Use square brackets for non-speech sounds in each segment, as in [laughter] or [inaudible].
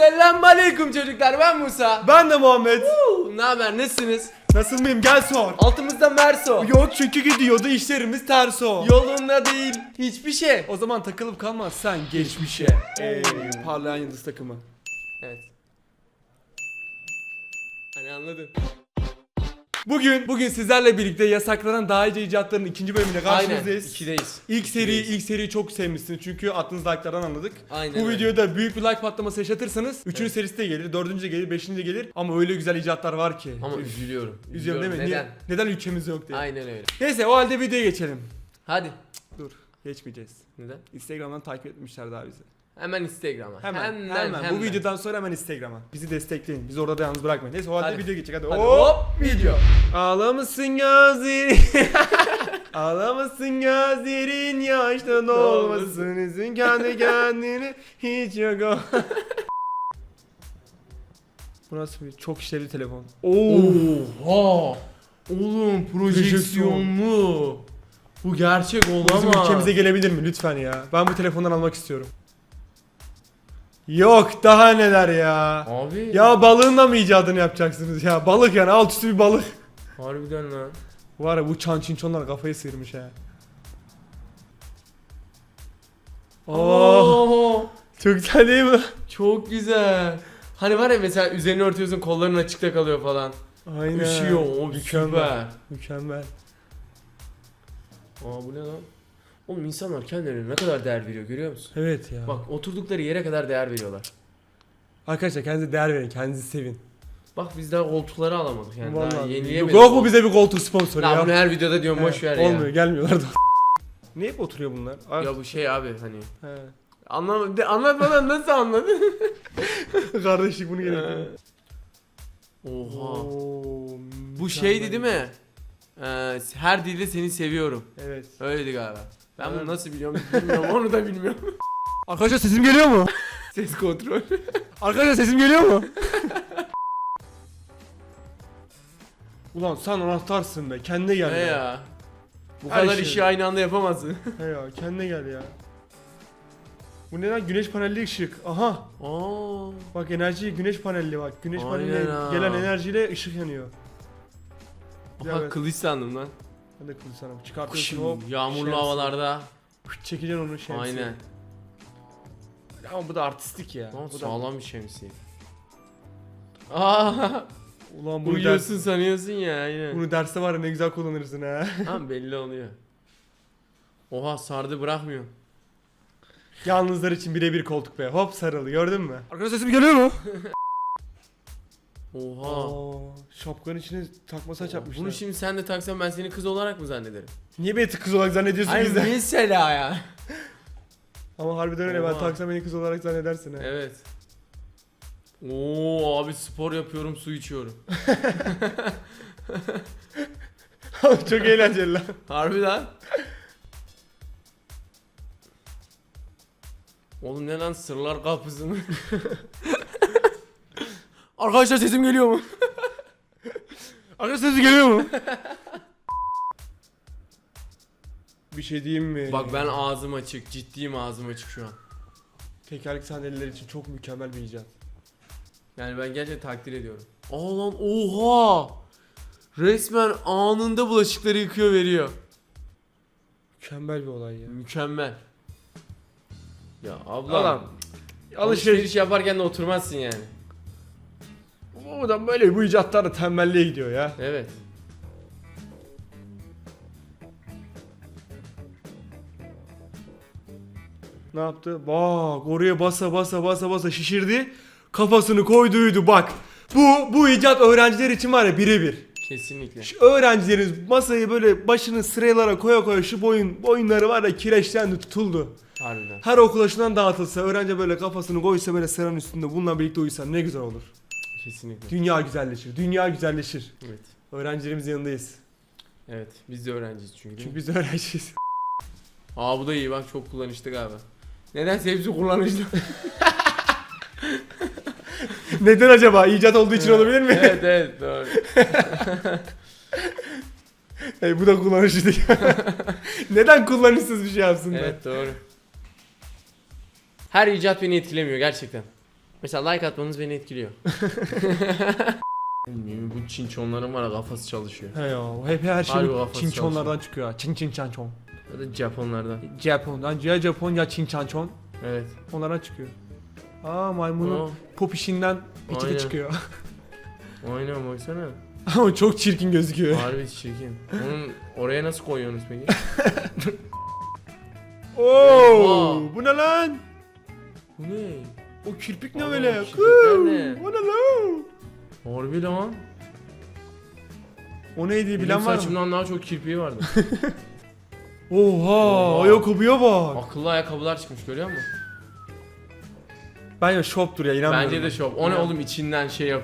Selam aleyküm çocuklar ben Musa. Ben de Muhammed. Ne haber nasılsınız? Nasıl mıyım? Gel sor. Altımızda Merso. Yok çünkü gidiyordu işlerimiz ters o. Yolunda değil hiçbir şey. O zaman takılıp kalmazsan geçmişe. Ey parlayan yıldız takımı. Evet. Hani anladın. Bugün bugün sizlerle birlikte yasaklanan daha iyice icatların ikinci bölümüne Aynen. karşınızdayız. İkideyiz. İlk seri İkideyiz. ilk seriyi çok sevmişsiniz çünkü attığınız like'lardan anladık. Aynen Bu öyle. videoda büyük bir like patlaması yaşatırsanız üçüncü serisi de gelir, dördüncü de gelir, beşinci de gelir ama öyle güzel icatlar var ki. Ama üzülüyorum. Üzüyorum değil mi? Neden? Niye- neden ülkemizde yok diye. Aynen öyle. Neyse o halde videoya geçelim. Hadi. Dur geçmeyeceğiz. Neden? Instagram'dan takip etmişler daha bizi. Hemen Instagram'a. Hemen, hemen, Bu videodan sonra hemen Instagram'a. Bizi destekleyin. Bizi orada da yalnız bırakmayın. Neyse o halde Hadi. video geçecek hadi. Hadi Hop. hop video. Ağlamışsın gözlerin. [laughs] Ağlamışsın gözlerin yaşta dolmasın. Üzün kendi kendini hiç yok o. [laughs] Bu nasıl bir çok işlevli telefon. Oha. Oğlum projeksiyonlu. Bu gerçek olamaz. bizim ülkemize gelebilir mi lütfen ya? Ben bu telefondan almak istiyorum. Yok daha neler ya. Abi. Ya balığın da mı icadını yapacaksınız ya? Balık yani alt üstü bir balık. Harbiden lan. Var ya bu çan çinçonlar kafayı sıyırmış ha. Oh, Oo. çok güzel değil mi? Çok güzel. Hani var ya mesela üzerini örtüyorsun kolların açıkta kalıyor falan. Aynen. Üşüyor o Mükemmel. süper. Mükemmel. Aa bu ne lan? Oğlum insanlar kendilerine ne kadar değer veriyor görüyor musun? Evet ya. Bak oturdukları yere kadar değer veriyorlar. Arkadaşlar kendinize değer verin, kendinizi sevin. Bak biz daha koltukları alamadık yani daha Vallahi. yenileyemedik. Yok mu bize bir koltuk sponsoru Ya ya? bunu her videoda diyorum boş ver Olmuyor, ya. gelmiyorlar da. [laughs] ne hep oturuyor bunlar? Ay- Ya bu şey abi hani He. anlam de, anlatmadan nasıl anladın? [laughs] Kardeşlik bunu gerekiyor. Oha. Oo, Bu mükemmel. şeydi değil mi? Ee, her dilde seni seviyorum. Evet. Öyleydi galiba. Ben bunu nasıl biliyorum bilmiyorum onu da bilmiyorum. [laughs] Arkadaşlar sesim geliyor mu? [laughs] Ses kontrol. [laughs] Arkadaşlar sesim geliyor mu? Ulan sen anahtarsın be kendine gel ne be. ya? Bu Her kadar şey. işi aynı anda yapamazsın. He ya kendine gel ya. Bu ne lan güneş panelli ışık. Aha Aa. bak enerji güneş panelli bak. Güneş Aynen paneliyle ha. gelen enerjiyle ışık yanıyor. Aha Evet. kılıç sandım lan. Ben de kılıç sana çıkartıyorsun Kışım, hop. yağmurlu şemsiye. havalarda. Çekeceksin onu şemsiye. Aynen. Ama bu da artistik ya. Lan bu da... sağlam bir şemsiye. [laughs] Aa, Ulan bunu, ders, uyuyorsun sanıyorsun ya aynen. bunu derste var ya ne güzel kullanırsın ha. [laughs] Tamam belli oluyor. Oha sardı bırakmıyor. Yalnızlar için birebir koltuk be. Hop sarılı gördün mü? Arkadaşlar sesim geliyor mu? [laughs] Oha. Aa, şapkanın içine takmasa çarpmışlar. Bunu şimdi sen de taksan ben seni kız olarak mı zannederim? Niye beni kız olarak zannediyorsun Hayır bizden? mesela ya. [laughs] Ama harbiden öyle ben Oha. taksam beni kız olarak zannedersin ha. Evet. Oo abi spor yapıyorum su içiyorum. [laughs] Çok eğlenceli lan. [laughs] Harbi lan. Oğlum ne lan sırlar kapısı mı? Arkadaşlar sesim geliyor mu? [laughs] Arkadaşlar sesim geliyor mu? [laughs] Bir şey diyeyim mi? Bak ben ağzım açık, ciddiyim ağzım açık şu an. Tekerlek sandalyeler için çok mükemmel bir icat. Yani ben gerçekten takdir ediyorum. Aa lan oha! Resmen anında bulaşıkları yıkıyor veriyor. Mükemmel bir olay ya. Mükemmel. Ya ablam. Adam alışveriş yaparken de oturmazsın yani. Da böyle bu icatlar da tembelliğe gidiyor ya. Evet. Ne yaptı? Bak oraya basa basa basa basa şişirdi. Kafasını koyduydu bak. Bu bu icat öğrenciler için var ya birebir. Kesinlikle. Şu öğrencileriniz masayı böyle başını sıralara koya koya şu boyun boyunları var ya kireçlendi tutuldu. Harbiden. Her okula şundan dağıtılsa öğrenci böyle kafasını koysa böyle sıranın üstünde bununla birlikte uyusa ne güzel olur. Kesinlikle. Dünya güzelleşir. Dünya güzelleşir. Evet. Öğrencilerimizin yanındayız. Evet. Biz de öğrenciyiz çünkü. Çünkü biz öğrenciyiz. [laughs] Aa bu da iyi bak çok kullanışlı galiba. Neden hepsi kullanışlı? [laughs] Neden acaba? İcat olduğu için olabilir mi? evet evet doğru. [laughs] Hey, bu da kullanışlı değil. Neden kullanışsız bir şey yapsın be? evet doğru. Her icat beni etkilemiyor gerçekten. Mesela like atmanız beni etkiliyor. Bu çinçonların var ya kafası çalışıyor. He ya hep her şey Harbi kafası çinçonlardan çıkıyor. ha. Çin çin çan çon. Ya da Japonlardan. Japon'dan ya Japon ya çin çan çon. Evet. Onlardan çıkıyor. Aa maymunun Aa, popişinden peki de Aynen. çıkıyor. [laughs] aynen baksana. Ama çok çirkin gözüküyor. Harbi çirkin. Onun oraya nasıl koyuyorsunuz peki? [laughs] Oo, Oha. bu ne lan? Bu ne? O kirpik ne Aa, öyle? kirpikler ne? O ne lan? Harbi lan. O neydi Benim bilen var mı? saçımdan daha çok kirpiği vardı. [laughs] Oha, Oha. ayakkabıya bak. Akıllı ayakkabılar çıkmış görüyor musun? Bence şoptur ya inanmıyorum. Bence de şop. O ne oğlum içinden şey yap.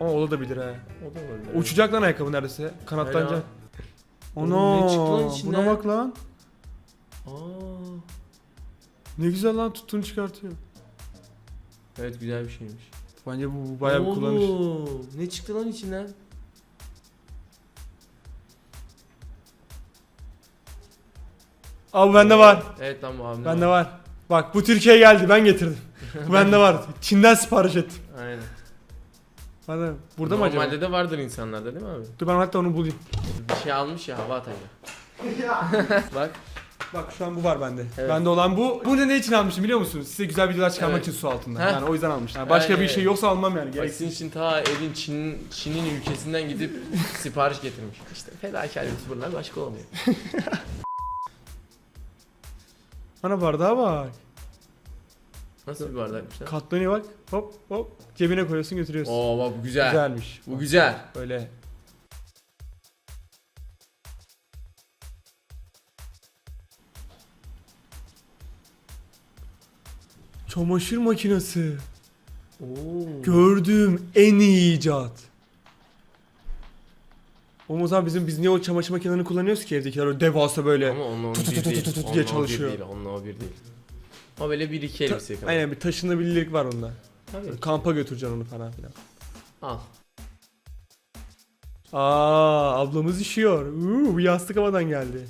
Ama olabilir ha. O da olabilir. Uçacak lan ayakkabı neredeyse. Kanatlanacak. Helal. Ana, Oğlum ne çıktı lan içinden? buna bak lan. Aa. Ne güzel lan tuttuğunu çıkartıyor. Evet güzel bir şeymiş. Bence bu, bu bayağı bir kullanış. Ne çıktı lan içinden? Abi bende var. Evet lan bu abimde Bende var. Bak bu Türkiye'ye geldi ben getirdim. Bu bende [laughs] var. Çin'den sipariş ettim. Aynen. Hadi. Burada mı acaba? Normalde de vardır insanlarda değil mi abi? Dur ben hatta onu bulayım. Bir şey almış ya hava atayla. [laughs] Bak. Bak şu an bu var bende. Evet. Bende olan bu. Bu ne için almışım biliyor musunuz? Size güzel videolar çıkarmak Evet. için su altında. Heh. Yani o yüzden almışım. Yani başka bir şey yoksa almam yani. Bak Gereksiz. sizin için ta evin Çin, Çin'in ülkesinden gidip [laughs] sipariş getirmiş. İşte fedakar youtuberlar başka olmuyor. [laughs] Ana bardağa bak. Nasıl bir bardakmış lan? Katlanıyor bak. Hop hop. Cebine koyuyorsun götürüyorsun. Oo bak bu güzel. Güzelmiş. Bu güzel. Böyle. Çamaşır makinesi. Oo. Gördüğüm en iyi icat. Oğlum o zaman bizim biz niye o çamaşır makinelerini kullanıyoruz ki evdekiler o devasa böyle. Ama onunla Tut, tut, tut, tut, tut diye çalışıyor. değil. Onunla o bir değil. Ama böyle bir iki Ta- elbise kadar. Aynen bir taşınabilirlik var onda. Tabii. Kampa götüreceksin onu falan filan. Al. Aa ablamız işiyor. Uuu bu yastık havadan geldi.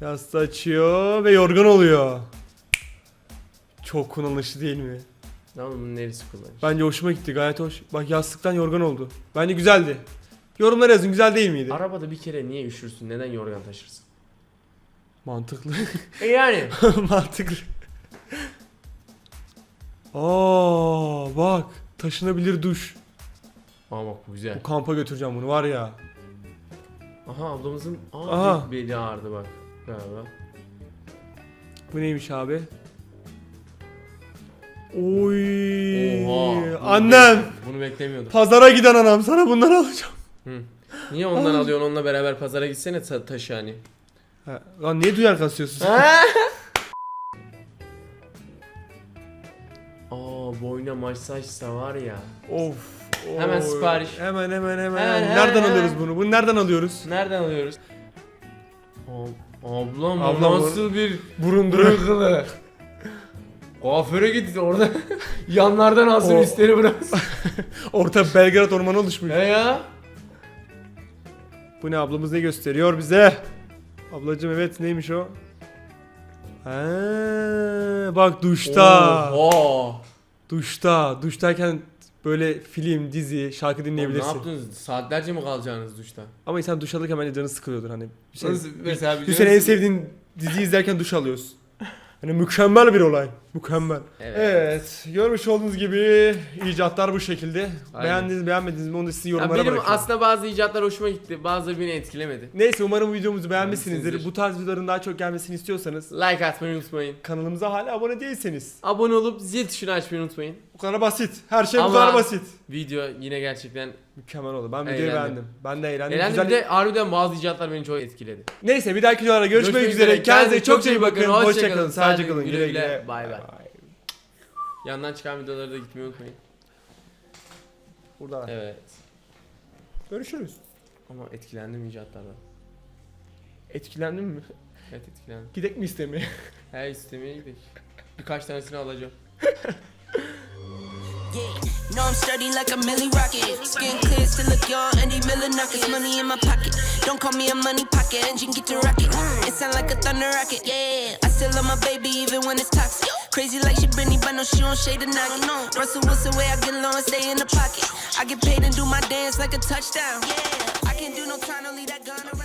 Yastığı açıyor ve yorgan oluyor. Çok kullanışlı değil mi? Lan bunun neresi kullanmış? Bence hoşuma gitti gayet hoş. Bak yastıktan yorgan oldu. Bence güzeldi. Yorumlara yazın güzel değil miydi? Arabada bir kere niye üşürsün? Neden yorgan taşırsın? Mantıklı. E yani. [laughs] Mantıklı. Aa bak taşınabilir duş. Aa bak bu güzel. Bu kampa götüreceğim bunu var ya. Aha ablamızın aa, Aha. beli ağrıdı bak. Galiba. Bu neymiş abi? Oy. Oha. Annem. Bunu beklemiyordum. Pazara giden anam sana bunları alacağım. Niye ondan alıyorsun onunla beraber pazara gitsene ta- taşı hani. Ha, lan niye duyar kasıyorsun? Aa boyuna masajsa var ya. of. Hemen oy. sipariş. Hemen hemen hemen. Hemen, hemen, nereden hemen. alıyoruz bunu? Bunu nereden alıyoruz? Nereden alıyoruz? Ab- Ablam bu Ablam bu- nasıl bir Burundur. bırakılı. Kuaföre gitti orada. [laughs] Yanlardan alsın O- üstleri bıraksın. [laughs] Orta Belgrad ormanı oluşmuş. He ya. Bu ne ablamız ne gösteriyor bize? Ablacım evet neymiş o? Ha, bak duşta. Oha. Duşta. Duştayken böyle film, dizi, şarkı Oğlum Ne dinleyebilirsin. yaptınız? Saatlerce mi kalacaksınız duşta? Ama insan duş alırken bence canı sıkılıyordur hani. Hüseyin, Nasıl mesela bir Hüseyin en sevdiğin diziyi izlerken duş alıyorsun. Hani mükemmel bir olay. Mükemmel. Evet. Evet. Görmüş olduğunuz gibi icatlar bu şekilde. Aynen. Beğendiniz beğenmediniz mi onu da sizin Ya yorumlara benim bırakıyorum. aslında bazı icatlar hoşuma gitti. Bazıları beni etkilemedi. Neyse umarım videomuzu beğenmişsinizdir. Bu tarz videoların daha çok gelmesini istiyorsanız Like atmayı unutmayın. kanalımıza hala abone değilseniz. Abone olup zil tuşunu açmayı unutmayın. Bu kadar basit. Her şey bu Ama- kadar basit. Video yine gerçekten Mükemmel oldu. Ben videoyu Eğlendim. beğendim. Ben de eğlendim. eğlendim. Güzel- Bir de harbiden bazı icatlar beni çok etkiledi. Neyse bir dahaki videolarda görüşmek, üzere. Kendinize çok iyi bakın. Hoşçakalın. Sağlıcakla kalın. Güle güle. Bay bay. Yandan çıkan videoları da gitmeyi unutmayın. Burada. Evet. Görüşürüz. Ama etkilendim icatlardan. Etkilendin mi? Evet etkilendim. Gidek mi istemeye? Her istemeye gidelim. Birkaç tanesini alacağım. [laughs] Know I'm sturdy like a milli rocket. Skin clear, still look young. Andy Miller knockers, money in my pocket. Don't call me a money pocket. Engine get to rocket. It sound like a thunder rocket. Yeah, Still love my baby even when it's toxic. Crazy like she Britney, but no, she don't shade a knock. No, Russell the way I get low and stay in the pocket. I get paid and do my dance like a touchdown. Yeah, I can't do no time to leave that gun around.